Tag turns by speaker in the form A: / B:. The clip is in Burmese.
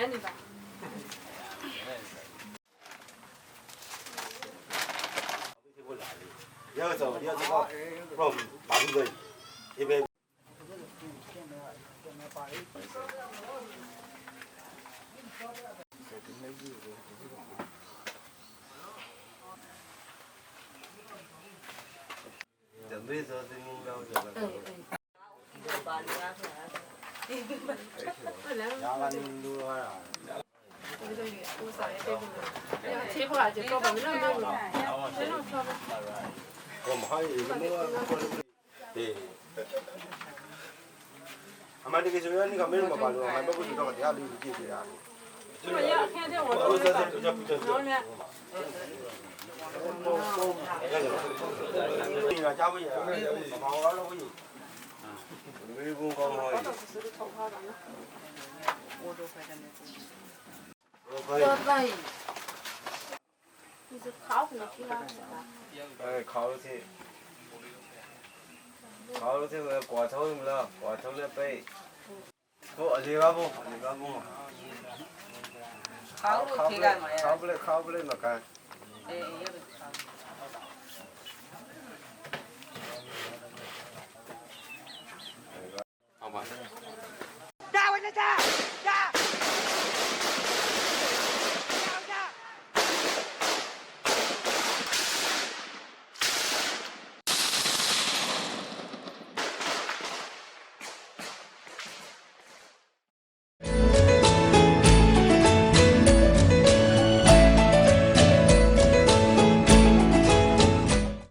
A: 애니가.
B: 여기서 여기서 Hãy subscribe cho kênh
C: Ghiền Mì Gõ
D: Để không bỏ lỡ những video hấp dẫn ည
A: ာကနူနူရတာကိုစားရဲ့တဲ့ဘူး။အခြေခွာကြတော့ဘာလို့လဲ။ကျွန်တော်ဆောက်ပါ။
B: ဘာမ
C: ှဟိုင်း
A: မလို့
B: ။ဒီအမတကယ်ဆိုရင်
C: ကမင
A: ်းမပ
C: ါလို့အမ
B: ဘက်ကတော့တရားလေးကြည့်ပြတာ။
A: ကျွန်တော်ရခင်တဲ့ဝန်တော်ဆက်ဆက်ကြောက်ကြောက်ကြောက်။
D: ဟုတ်
C: က
B: ဲ့။ဒီကကြားပြီးရအောင်။ဘာလို့လဲလို့ကြီး
C: ။ဘယ်ဘုံကော 哎，烤肉菜，烤肉菜我挂头什么了？挂头了呗。不，二八不，二八不嘛。
D: 烤肉菜干嘛呀？烤
C: 不来，烤不来嘛干。
D: 哎，要不烤。